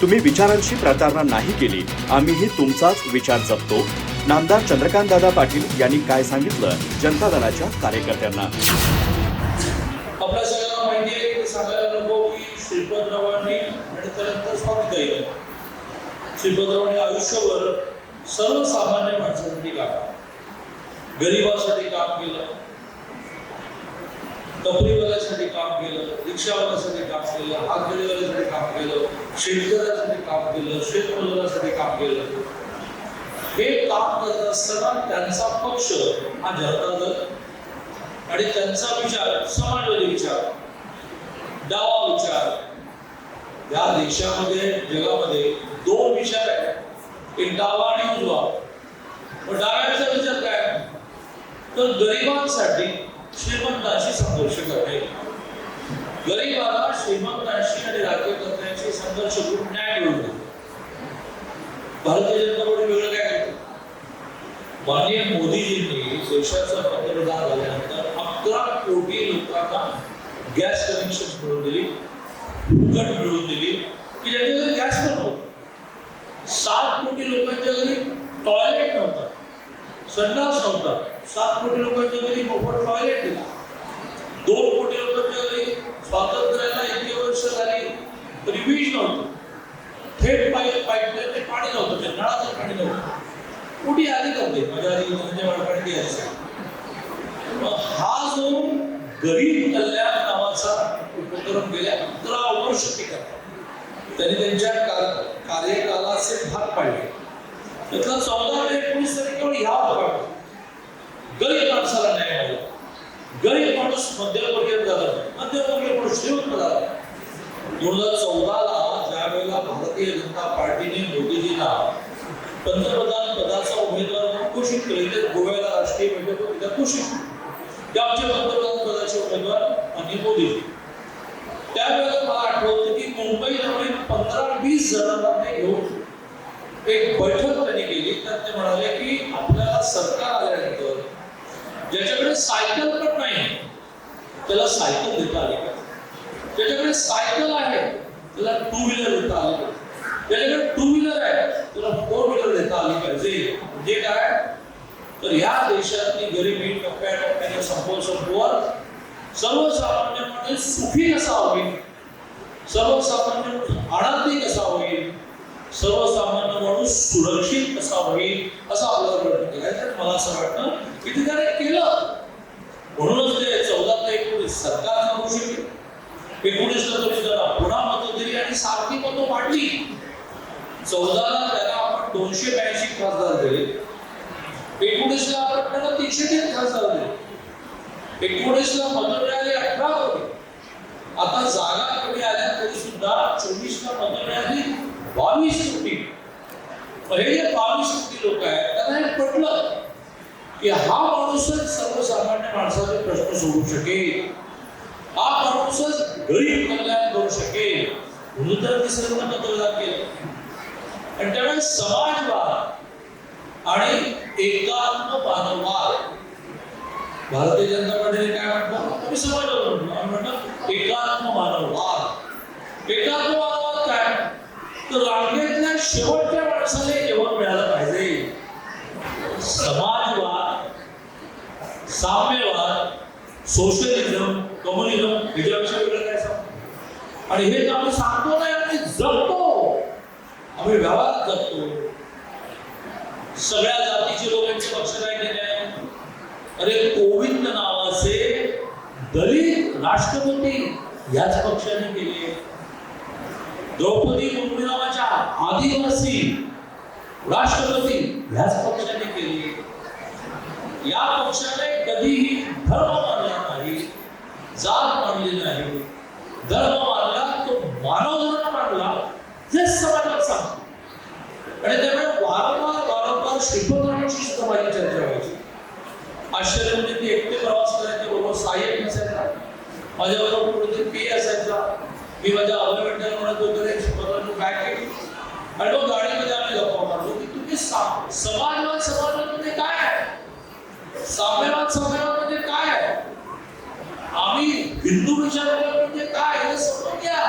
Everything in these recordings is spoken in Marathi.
तुम्ही विचारांशी प्रतारणा नाही केली. आम्हीही तुमचाच विचार जपतो. नामदार चंद्रकांतदादा पाटील यांनी काय सांगितलं? जनता दलाच्या कार्यकर्त्यांना. आपल्या सगळ्यांना माहिती आहे की सांगायला नको की श्रीपतरावांनी आणि स्वामी दैव श्रीपतरावांनी आयुष्यभर सर्वसामान्य माणसासाठी काम गरिबासाठी काम केलं. टपरीवाल्यासाठी काम केलं. रिक्षावाल्यासाठी काम केलं. हातगडीवाल्यासाठी काम केलं. शेतकऱ्यासाठी काम केलं शेतमजुरासाठी काम केलं. हे काम करत असताना त्यांचा पक्ष हा जनता दल आणि त्यांचा विचार समाजवादी विचार डावा विचार. या देशामध्ये जगामध्ये दोन विचार आहेत. एक डावा आणि उजवा. पण डाव्याचा विचार काय? तर गरिबांसाठी श्रीमंतांशी संघर्ष करणे. गरिबाला श्रीमंतांशी आणि राज्यकर्त्यांशी संघर्ष करून न्याय मिळवून देणे भारतीय जनता पार्टी वेगळं काय करते? माननीय मोदीजींनी देशाचा पंतप्रधान झाल्यानंतर अकरा कोटी लोकांना गॅस कनेक्शन मिळवून दिली, फुकट मिळवून दिली. की ज्यांच्या घरी गॅस पण नव्हता. सात कोटी लोकांच्या घरी टॉयलेट नव्हता. संडास नव्हता. सात कोटी लोकांच्या घरी मोफत टॉयलेट दिला. दोन कोटी लोकांच्या घरी स्वातंत्र्याला इतके वर्ष झाली तरी वीज नव्हतं. थेट पाहिजे पाहिजे ते पाणी नव्हतं त्या नळाचं पाणी नव्हतं. कुठे आली करते माझ्या आधी म्हणजे वाडपाडी मग हा जो गरीब कल्याण नावाचा उपक्रम गेल्या अकरा वर्ष टिकत त्यांनी त्यांच्या कार्यकालाचे भाग पाडले. त्यातला चौदा ते एकोणीस तारीख केवळ ह्या भागात गरीब माणसाला न्याय मिळाला. गरीब माणूस मध्यमवर्गीय झाला. मध्यम श्रीमंत दोन हजार चौदाला ज्या वेळेला भारतीय जनता पार्टीने मोदीजींना पंतप्रधान पदाचा उमेदवार म्हणून घोषित केले ते गोव्याला राष्ट्रीय बैठक होती त्या घोषित. ते आमचे पंतप्रधान पदाचे उमेदवार आणि मोदी. त्यावेळेला मला आठवतं की मुंबईमध्ये पंधरा वीस जणांना ते घेऊन एक बैठक त्यांनी केली. तर ते म्हणाले की आपल्याला सरकार आल्यानंतर ज्याच्याकडे सायकल पण नाही त्याला सायकल देता आली त्याच्याकडे सायकल आहे. त्याला टू व्हीलर देता आली पाहिजे. त्याच्याकडे टू व्हीलर आहे. त्याला फोर व्हीलर देता आली पाहिजे. म्हणजे काय? तर ह्या देशातली गरिबी टप्प्याटप्प्याने संपव संपवत सर्वसामान्य सुखी कसा होईल? सर्वसामान्य आनंदी कसा होईल? सर्वसामान्य माणूस सुरक्षित कसा होईल? असं आपल्याला प्रयत्न तर मला असं वाटतं की ते त्याने केलं? म्हणूनच ते चौदा ते एकोणीस सरकार सांगू केलं एकोणीसला तुम्ही जरा पुन्हा मतं दिली आणि सारखी मतं वाढली. चौदाला त्याला आपण दोनशे ब्याऐंशी खासदार दिले एकोणीसला आपण त्याला तीनशे तीन खासदार दिले एकोणीसला मतं मिळाली अठरा होते. आता जागा कमी आल्या तरी सुद्धा चोवीसला मतं मिळाली बावीस कोटी हे बावीस कोटी लोक आहेत. त्यांना हे पटलं की हा माणूसच सर्वसामान्य माणसाचे प्रश्न सोडू शकेल. हा माणूसच गरीब कल्याण करू शकेल म्हणून तर सर्व मतदान केलं आणि त्यामुळे समाजवाद, आणि एकात्म मानववाद भारतीय जनता पार्टीने काय म्हणतो आम्ही समाजवाद म्हणतो आम्ही म्हणतो एकात्म मानववाद एकात्म मानववाद काय? तर रांगेतल्या शेवटच्या माणसाला जेवण मिळालं पाहिजे. समाजवाद, साम्यवाद. सोशलिझम कम्युनिझम ह्याच्यापेक्षा वेगळं काय सांगतो आणि हे जे आम्ही सांगतो नाही आम्ही जगतो. आम्ही व्यवहारात जगतो. सगळ्या जातीचे लोकांचे पक्ष काय केले अरे कोविंद नावाचे दलित राष्ट्रपती याच पक्षाने केले. द्रौपदी मुर्मू नावाच्या आदिवासी राष्ट्रपती ह्याच पक्षाने केली. या पक्षाने कधीही धर्म मानला नाही, जात मानली नाही, धर्म मानला तो मानव धर्म मानला, हे समाजात सांगतो. आणि त्यामुळे वारंवार वारंवार श्रीपतरावांशी सुद्धा माझी चर्चा व्हायची आश्चर्य म्हणजे ते एकटे प्रवास करायचे बरोबर सहाय्यक नसायचा. माझ्याबरोबर कुठेतरी पी असायचा. मी माझ्या अवयवंटाला म्हणत होतो रे श्रीपतरावांनी बॅग केली? आणि मग गाडीमध्ये आम्ही गप्पा मारलो, की तुम्ही समाजवाद समाजवाद म्हणजे काय साम्यवाद साम्यवाद म्हणजे काय आहे? आम्ही हिंदू विचार म्हणजे काय हे समजून घ्या.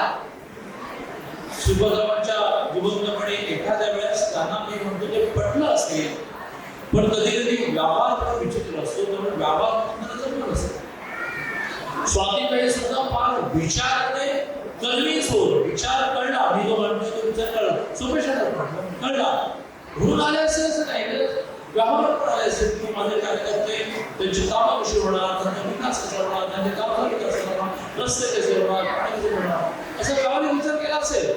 सुभद्रावांच्या उद्बोधपणे एखाद्या वेळेस त्यांना मी म्हणतो ते पटलं असेल पण कधी कधी व्यापार विचित्र असतो त्यामुळे व्यापार तुम्हाला जमलं नसेल स्वातीकडे सुद्धा फार विचारणे कल्वीच होत विचार कळला मी तो म्हणतोय तो विचार कळला सोपे कळला म्हणून आले असेल असं नाही. तर व्यवहार आले असेल की माझे कार्यकर्ते त्यांची कामं कशी होणार? त्यांना विकास कसा होणार? त्यांच्या गावाचा विकास कसा होणार रस्ते कसे होणार? पाणी कसे होणार असा व्यावहारिक विचार केला असेल.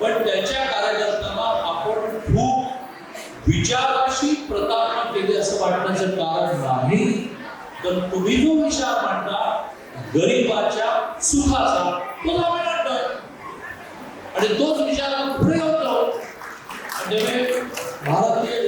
पण त्याच्या कार्यकर्त्यांना आपण खूप विचाराशी प्रतारणा केली असं वाटण्याचं कारण नाही. तर तुम्ही जो विचार मांडता गरीबाच्या सुखाचा तो आम्ही मांडतोय आणि तोच विचार आम्ही पुढे होतो म्हणजे भारतीय